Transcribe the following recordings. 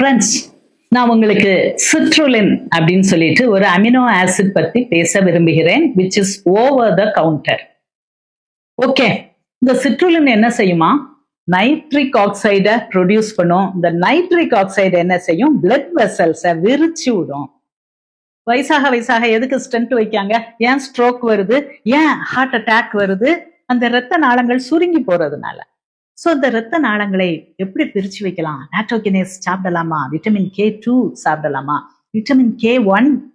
Friends நான் உங்களுக்கு citrulline அப்படின்னு சொல்லிட்டு ஒரு அமினோ ஆசிட் பத்தி பேச விரும்புகிறேன் which is over the counter okay இந்த சிட்ருலின் என்ன செய்யுமா? நைட்ரிக் ஆக்சைடை ப்ரொடியூஸ் பண்ணும். இந்த நைட்ரிக் ஆக்சைடு என்ன செய்யும்? பிளட் வெசல்ஸை விரிச்சு விடும். வயசாக வயசாக எதுக்கு ஸ்டென்ட் வைக்காங்க? ஏன் ஸ்ட்ரோக் வருது? ஏன் ஹார்ட் அட்டாக் வருது? அந்த இரத்த நாளங்கள் சுருங்கி போறதுனால. சோ இந்த இரத்த நாளங்களை எப்படி பிரிச்சு வைக்கலாம்? நாட்ரோகினேஸ் சாப்பிடலாமா? விட்டமின் கே டூ சாப்பிடலாமா? விட்டமின் கே ஒன்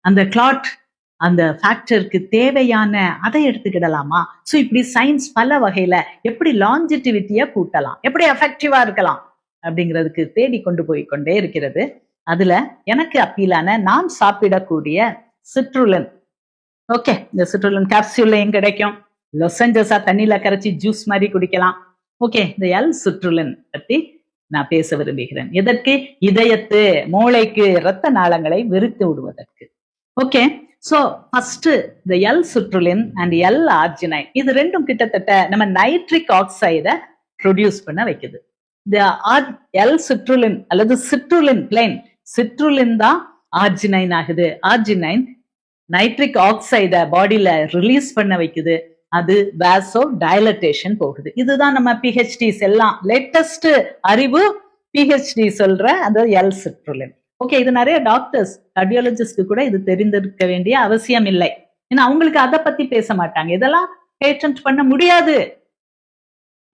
அந்த கிளாட் அந்த ஃபேக்டருக்கு தேவையான அதை எடுத்துக்கிடலாமா? ஸோ இப்படி சயின்ஸ் பல வகையில எப்படி லாஞ்சிட்டிவிட்டியை கூட்டலாம்? எப்படி எஃபெக்டிவா இருக்கலாம்? அப்படிங்கிறதுக்கு தேடி கொண்டு போய் கொண்டே இருக்கிறது. அதுல எனக்கு அப்பீலான நாம் சாப்பிடக்கூடிய சிட்ருலன் ஓகே இந்த சிட்ருலன் எங்க கிடைக்கும். லொசஞ்சஸா தண்ணியில கரைச்சி ஜூஸ் மாதிரி குடிக்கலாம். ஓகே. இந்த எல் சுற்றுலன் பத்தி நான் பேச விரும்புகிறேன். எதற்கு? இதயத்து மூளைக்கு இரத்த நாளங்களை விரித்து விடுவதற்கு. ஓகே. சோ ஃபர்ஸ்ட் இந்த L citrulline and L arginine இது ரெண்டும் கிட்டத்தட்ட நம்ம நைட்ரிக் ஆக்சைடை ப்ரொடியூஸ் பண்ண வைக்குது. இந்த எல் சிட்ருலின் அல்லது சிட்ருலின் பிளைன் சிட்ருலின் தான் ஆர்ஜினைன் ஆகுது. ஆர்ஜினைன் நைட்ரிக் ஆக்சைடை பாடியில ரிலீஸ் பண்ண வைக்குது. அது வேசோ டைலட்டேஷன் போகுது. இதுதான் நம்ம பிஹெச்டிஸ் எல்லாம். லேட்டஸ்ட் அறிவு பிஹெச்டி சொல்ற அந்த எல் சிட்ருலின் ஓகே இது நிறைய டாக்டர்ஸ் கார்டியாலஜிஸ்ட் கூட இது தெரிந்திருக்க வேண்டிய அவசியம் இல்லை. ஏன்னா அவங்களுக்கு அதை பத்தி பேச மாட்டாங்க. இதெல்லாம் பேட்டன்ட் பண்ண முடியாது.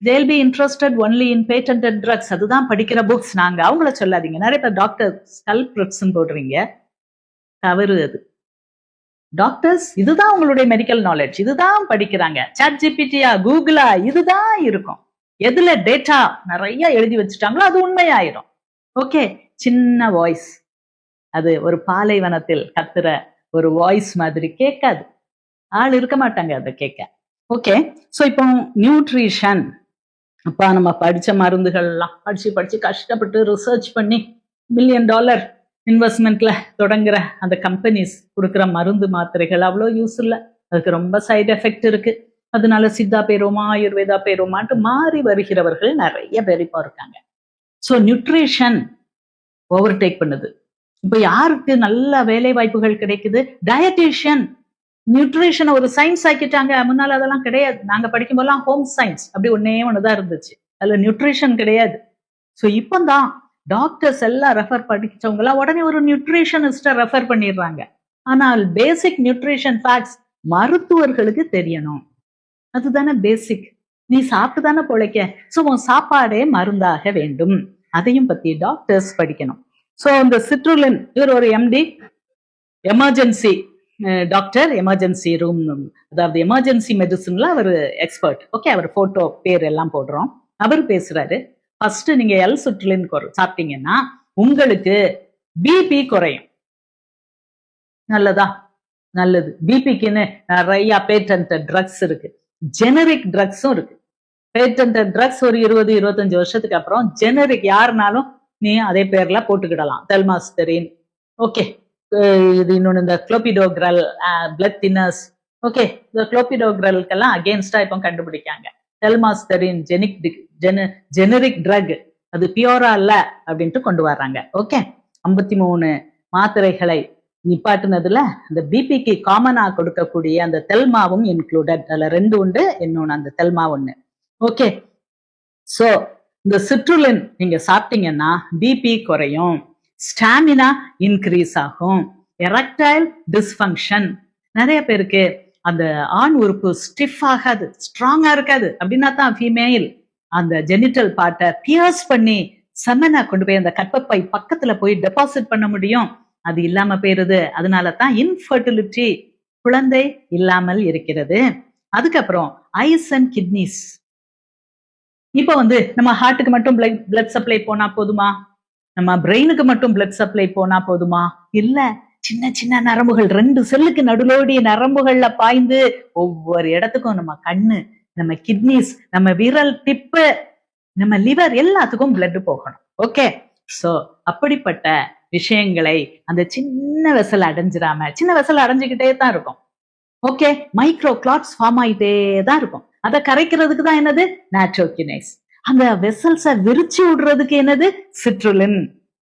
They'll be interested only in patent drugs அதுதான் படிக்கிற புக்ஸ் நாங்க அவங்கள சொல்லாதீங்க. நிறைய பேர் டாக்டர் ஸ்கல் போடுறீங்க. தவறு அது. டாக்டர்ஸ் இதுதான் உங்களுடைய மெடிக்கல் நாலேஜ் இதுதான் படிக்கிறாங்க. சாட் ஜிபிடியா கூகுளா இதுதான் இருக்கும். எதுல டேட்டா நிறைய எழுதி வச்சுட்டாங்களோ அது உண்மையாயிரும். ஓகே சின்ன வாய்ஸ் அது ஒரு பாலைவனத்தில் கத்துற ஒரு வாய்ஸ் மாதிரி கேட்காது. ஆள் இருக்க மாட்டாங்க அதை கேட்க. ஓகே ஸோ இப்போ நியூட்ரிஷன் அப்பா நம்ம படிச்ச மருந்துகள்லாம் படிச்சு படிச்சு கஷ்டப்பட்டு ரிசர்ச் பண்ணி மில்லியன் டாலர் இன்வெஸ்ட்மெண்ட்ல தொடங்குற அந்த கம்பெனிஸ் கொடுக்குற மருந்து மாத்திரைகள் அவ்வளோ யூஸ் இல்லை. அதுக்கு ரொம்ப சைடு எஃபெக்ட் இருக்கு. அதனால சித்தா பேருமா ஆயுர்வேதா பேருமான்ட்டு மாறி வருகிறவர்கள் நிறைய பேர் இப்போ இருக்காங்க. ஸோ நியூட்ரிஷன் ஓவர்டேக் பண்ணுது. இப்போ யாருக்கு நல்ல வேலை வாய்ப்புகள் கிடைக்குது? டயட்டிஷியன் நியூட்ரிஷன் ஒரு சயின்ஸ் ஆக்கிட்டாங்க. முன்னால அதெல்லாம் கிடையாது. நாங்க படிக்கும்போதெல்லாம் ஹோம் சயின்ஸ் அப்படி ஒன்னே ஒண்ணுதான் இருந்துச்சு. அதுல நியூட்ரிஷன் கிடையாது. ஸோ இப்போ தான் டாக்டர்ஸ் எல்லாம் ரெஃபர் படிச்சவங்களாம் உடனே ஒரு நியூட்ரிஷனிஸ்ட ரெஃபர் பண்ணிடுறாங்க. ஆனால் பேசிக் நியூட்ரிஷன் ஃபேக்ட்ஸ் மருத்துவர்களுக்கு தெரியணும். அதுதானே பேசிக் நீ சாப்பிட்டு தானே பொழைக்க. ஸோ உன் சாப்பாடே மருந்தாக வேண்டும். அதையும் பத்தி டாக்டர்ஸ் படிக்கணும். ஸோ இந்த சிட்ருலின் இவர் ஒரு MD emergency doctor emergency room அதாவது எமர்ஜென்சி மெடிசன்ல அவர் எக்ஸ்பர்ட் ஓகே அவர் போட்டோ பேர் எல்லாம் போடுறோம். அவர் பேசுறாரு. ஃபர்ஸ்ட் நீங்க எல் சுற்றுலின் சாப்பிட்டீங்கன்னா உங்களுக்கு பிபி குறையும். நல்லதா? நல்லது. பிபிக்குன்னு நிறைய பேட்டன்ட் ட்ரக்ஸ் இருக்கு. ஜெனரிக் ட்ரக்ஸும் இருக்கு. பேட்டன்ட் ட்ரக்ஸ் ஒரு இருபது இருபத்தஞ்சு வருஷத்துக்கு அப்புறம் ஜெனரிக் யாருனாலும் நீ அதே பேர்ல போட்டுக்கிடலாம். தெல்மாஸ்தரின் ஓகே இது இன்னொன்று இந்த குளோபிடோக்ரல் பிளட் தின்னர்ஸ் ஓகே இந்த குளோபிடோக்ரலுக்கெல்லாம் அகேன்ஸ்டா இப்போ கண்டுபிடிக்காங்க. டெல்மாஸ்தரின் ஜெனிக் ஜென ஜெனரிக் ட்ரக் அது பியோரா இல்ல அப்படின்ட்டு கொண்டு வர்றாங்க. ஓகே ஐம்பத்தி மூணு மாத்திரைகளை நிப்பாட்டுனதுல அந்த பிபிக்கு காமனா கொடுக்கக்கூடிய அந்த தெல்மாவும் இன்க்ளூடட் அதுல ரெண்டு உண்டு இன்னொன்னு அந்த தெல்மா ஒண்ணு. ஓகே சோ இந்த சிற்றுலன் நீங்க சாப்பிட்டீங்கன்னா பிபி குறையும். ஸ்டாமினா இன்க்ரீஸ் ஆகும். எரக்டைல் டிஸ்ஃபங்க்ஷன் நிறைய பேருக்கு அந்த ஆண் உறுப்பு ஸ்டிஃப் ஆகாது ஸ்ட்ராங்கா இருக்காது. அப்படின்னா தான் ஃபீமேல் அந்த ஜெனிட்டல் பார்ட்டை பியர்ஸ் பண்ணி செமனா கொண்டு போய் அந்த கற்பப்பை பக்கத்துல போய் டெபாசிட் பண்ண முடியும். அது இல்லாம போயிருது. அதனால தான் இன்ஃபர்டிலிட்டி குழந்தை இல்லாமல் இருக்கிறது. அதுக்கப்புறம் ஐஸ் அண்ட் கிட்னிஸ் இப்போ வந்து நம்ம ஹார்ட்டுக்கு மட்டும் பிளட் சப்ளை போனா போதுமா? நம்ம பிரெயினுக்கு மட்டும் பிளட் சப்ளை போனா போதுமா? இல்ல. சின்ன சின்ன நரம்புகள் ரெண்டு செல்லுக்கு நடுலோடிய நரம்புகள்ல பாய்ந்து ஒவ்வொரு இடத்துக்கும் நம்ம கண்ணு நம்ம கிட்னிஸ் நம்ம விரல் டிப்பு நம்ம லிவர் எல்லாத்துக்கும் பிளட் போகணும். ஓகே சோ அப்படிப்பட்ட விஷயங்களை அந்த சின்ன வெசல் அடைஞ்சிடாம சின்ன வெசல் அடைஞ்சுக்கிட்டே தான் இருக்கும். ஓகே மைக்ரோ கிளாட்ஸ் ஃபார்ம் ஆயிட்டே தான் இருக்கும். அதை கரைக்கிறதுக்கு தான் என்னது? நாட்ரோகினைஸ் அந்த வெசல்ஸ விரிச்சு விடுறதுக்கு என்னது? சிட்ருலின்